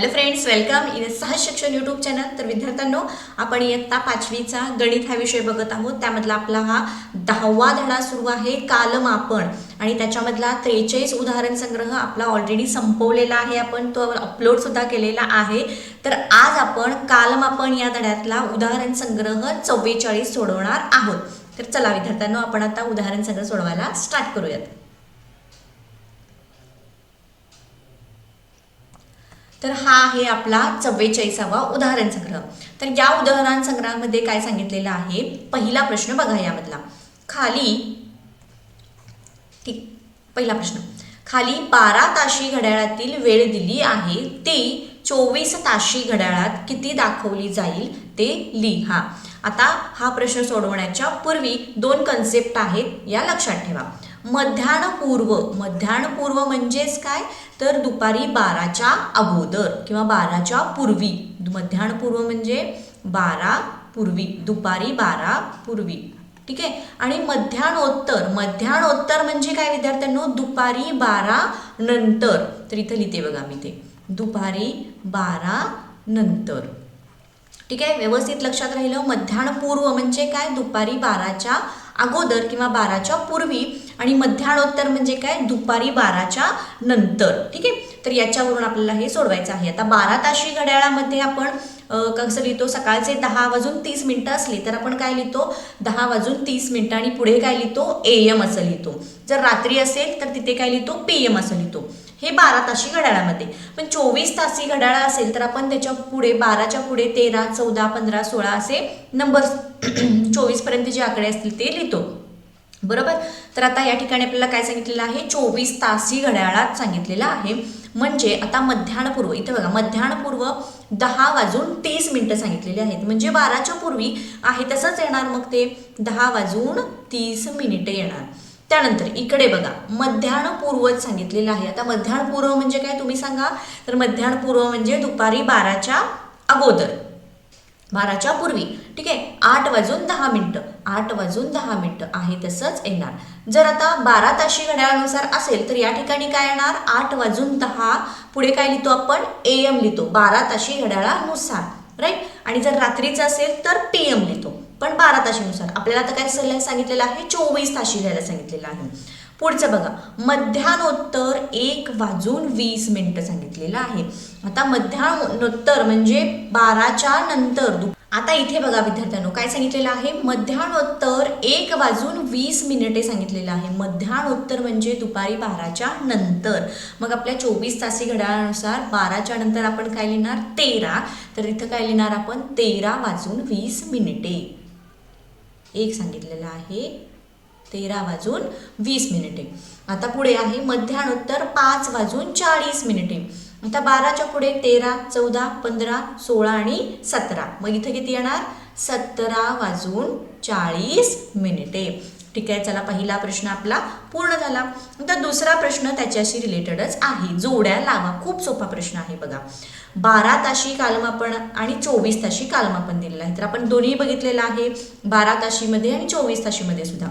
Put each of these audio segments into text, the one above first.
Hello friends welcome in सहज शिक्षण YouTube channel तर विद्यार्थ्यांनो आपण इयत्ता पाचवीचा गणित हा विषय बघत आहोत. त्यामधला आपला हा दहावा धडा सुरू आहे कालमापन. आणि त्याच्यामधला त्रेचाळीस उदाहरण संग्रह आपला ऑलरेडी संपवलेला आहे आपण. तो अपलोड सुद्धा केलेला आहे. तर आज आपण कालमापन या धड्यातला उदाहरण संग्रह चव्वेचाळीस सोडवणार आहोत. तर चला विद्यार्थ्यांनो आपण आता उदाहरण संग्रह सोडवायला स्टार्ट करूयात. तर हा आहे आपला चव्वेचाळीसावा उदाहरण संग्रह. तर या उदाहरण संग्रहामध्ये काय सांगितलेलं आहे? पहिला प्रश्न बघा यामधला. खाली ठीक पहिला प्रश्न. खाली बारा ताशी घड्याळातील वेळ दिली आहे ती चोवीस ताशी घड्याळात किती दाखवली जाईल ते लिहा. आता हा प्रश्न सोडवण्याच्या पूर्वी दोन कन्सेप्ट आहेत या लक्षात ठेवा. मध्यान्हपूर्व मध्यान्हपूर्व म्हणजेच काय? तर दुपारी बाराच्या अगोदर किंवा बाराच्या पूर्वी. मध्यान्हपूर्व म्हणजे बारा पूर्वी. दुपारी बारा पूर्वी. ठीक आहे? आणि मध्यान्होत्तर मध्यान्होत्तर म्हणजे काय विद्यार्थ्यांनो? दुपारी बारा नंतर. तर इथं लिहिते बघा मी ते. दुपारी बारा नंतर. ठीक आहे? व्यवस्थित लक्षात राहिलं. मध्यान्हपूर्व म्हणजे काय? दुपारी बाराच्या अगोदर किंवा बाराच्या पूर्वी आणि मध्यान्होत्तर म्हणजे काय? दुपारी बाराच्या नंतर. ठीक आहे? तर याच्यावरून आपल्याला हे सोडवायचं आहे. आता बारा ताशी घड्याळामध्ये आपण कसं लिहितो? सकाळचे दहा वाजून तीस मिनटं असली तर आपण काय लिहितो? दहा वाजून तीस मिनटं आणि पुढे काय लिहितो? ए एम असं लिहितो. जर रात्री असेल तर तिथे काय लिहितो? पी एम असं लिहितो. हे बारा ताशी घड्याळामध्ये. पण चोवीस तासी घड्याळ असेल तर आपण त्याच्या पुढे बाराच्या पुढे तेरा चौदा पंधरा सोळा असे नंबर चोवीसपर्यंत जे आकडे असतील ते लिहितो. बरोबर? तर आता या ठिकाणी आपल्याला काय सांगितलेलं आहे? चोवीस तासी घड्याळात सांगितलेलं आहे. म्हणजे आता मध्यान्हपूर्व इथे बघा मध्यान्हपूर्व दहा वाजून तीस मिनिटं सांगितलेली आहेत. म्हणजे बाराच्या पूर्वी आहे तसंच येणार मग ते. दहा वाजून तीस मिनिटं येणार. त्यानंतर इकडे बघा मध्यान्हपूर्वच सांगितलेलं आहे. आता मध्यान्हपूर्व म्हणजे काय तुम्ही सांगा? तर मध्यान्हपूर्व म्हणजे दुपारी बाराच्या अगोदर. बाराच्या पूर्वी. ठीक आहे? आठ वाजून दहा मिनटं. आठ वाजून दहा मिनटं आहे तसंच येणार. जर आता बारा ताशी घड्याळानुसार असेल तर या ठिकाणी काय येणार? आठ वाजून दहा. पुढे काय लिहितो आपण? ए एम लिहितो. बारा ताशी घड्याळानुसार. राईट आणि जर रात्रीचं असेल तर पी एम लिहितो. पण बारा ताशीनुसार. आपल्याला आता काय सल्ला सांगितलेलं आहे? चोवीस ताशी घ्यायला सांगितलेलं आहे. पुढचं बघा. मध्यान्होत्तर एक वाजून वीस मिनिटं सांगितलेलं आहे. आता मध्यानोत्तर म्हणजे बाराच्या नंतर आता इथे बघा विद्यार्थ्यांनो काय सांगितलेलं आहे? मध्यान्होत्तर एक वाजून वीस मिनिटे सांगितलेलं आहे. मध्यान्होत्तर म्हणजे दुपारी बाराच्या नंतर. मग आपल्या चोवीस तासी घड्याळानुसार बाराच्या नंतर आपण काय लिहिणार? तेरा. तर इथं काय लिहिणार आपण? तेरा वाजून वीस मिनिटे. एक सांगितलेलं आहे. तेरा वाजून वीस मिनिटे. आता पुढे आहे मध्यान्होत्तर पाच वाजून चाळीस मिनिटे. आता बाराच्या पुढे तेरा चौदा पंधरा सोळा आणि सतरा. मग इथं किती येणार? सतरा वाजून चाळीस मिनिटे. ठीक आहे चला पहिला प्रश्न आपला पूर्ण झाला. आता दुसरा प्रश्न त्याच्याशी रिलेटेडच आहे. जोड्या लावा. खूप सोपा प्रश्न आहे बघा. बारा ताशी कालमापन आणि चोवीस ताशी कालमापन दिलेलं आहे. तर आपण दोन्ही बघितलेलं आहे. बारा ताशीमध्ये आणि चोवीस ताशीमध्ये सुद्धा.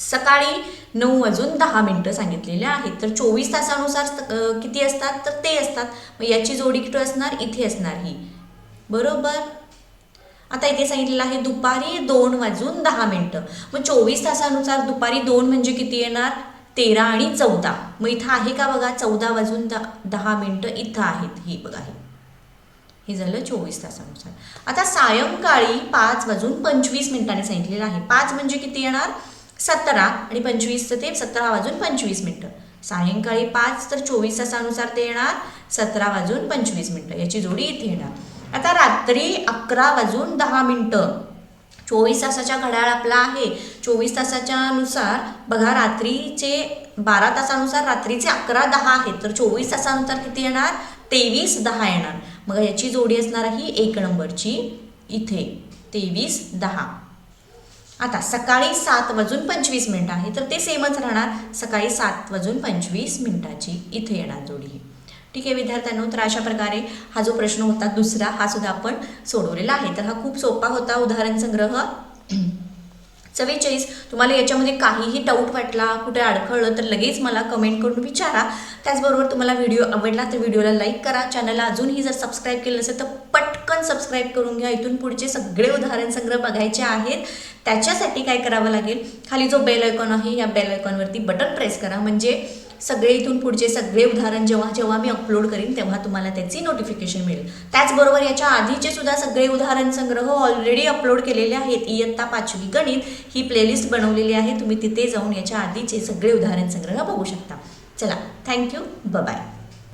सकाळी नऊ वाजून दहा मिनटं सांगितलेले आहेत. तर चोवीस तासानुसार किती असतात? तर ते असतात. मग याची जोडी किती असणार? इथे असणार ही. बरोबर? आता इथे सांगितलेलं आहे दुपारी दोन वाजून दहा मिनटं. मग चोवीस तासानुसार दुपारी दोन म्हणजे किती येणार? तेरा आणि चौदा. मग इथं आहे का बघा चौदा वाजून द दहा मिनटं इथं आहेत ही बघा हे. हे झालं चोवीस तासानुसार. आता सायंकाळी पाच वाजून पंचवीस मिनिटांनी सांगितलेलं आहे. पाच म्हणजे किती येणार? सतरा आणि पंचवीसचं ते सतरा वाजून पंचवीस मिनटं. सायंकाळी पाच तर चोवीस तासानुसार ते येणार? सतरा वाजून पंचवीस मिनटं. याची जोडी इथे येणार. रात्री अकरा वाजून दहा मिनटं. चोवीस तासाच्या घड्याळ आपला आहे. चोवीस तासाच्या नुसार बघा रात्रीचे बारा तासानुसार रात्रीचे अकरा दहा आहेत. तर चोवीस तासानुसार किती येणार? तेवीस दहा येणार. मग याची जोडी असणार ही एक नंबरची इथे. तेवीस दहा. आता सकाळी सात वाजून पंचवीस मिनिटं आहे. तर ते सेमच राहणार. सकाळी सात वाजून पंचवीस मिनिटाची इथे येणार जोडी ही. ठीक आहे विद्यार्थ्यांनो तर अशा प्रकारे हा जो प्रश्न होता दुसरा हा सुद्धा आपण सोडवलेला आहे. तर हा खूप सोपा होता उदाहरण संग्रह. चव्वेचाळीस तुम्हाला याच्यामध्ये काहीही डाऊट वाटला कुठे अडखळलं तर लगेच मला कमेंट करून विचारा. त्याचबरोबर तुम्हाला व्हिडिओ आवडला तर व्हिडिओला लाईक करा. चॅनलला अजूनही जर सबस्क्राईब केलं नसेल तर पटकन सबस्क्राईब करून घ्या. इथून पुढचे सगळे उदाहरण संग्रह बघायचे आहेत. त्याच्यासाठी काय करावं लागेल? खाली जो बेल आयकॉन आहे या बेल आयकॉनवरती बटन प्रेस करा. म्हणजे सगळे इथून पुढचे सगळे उदाहरण जेव्हा जेव्हा मी अपलोड करीन तेव्हा तुम्हाला त्याची नोटिफिकेशन मिळेल. त्याचबरोबर याच्या आधीचे सुद्धा सगळे उदाहरण संग्रह ऑलरेडी अपलोड केलेले आहेत. इयत्ता पाचवी गणित ही प्लेलिस्ट बनवलेली आहे. तुम्ही तिथे जाऊन याच्या आधीचे सगळे उदाहरण संग्रह बघू शकता. चला थँक्यू बाय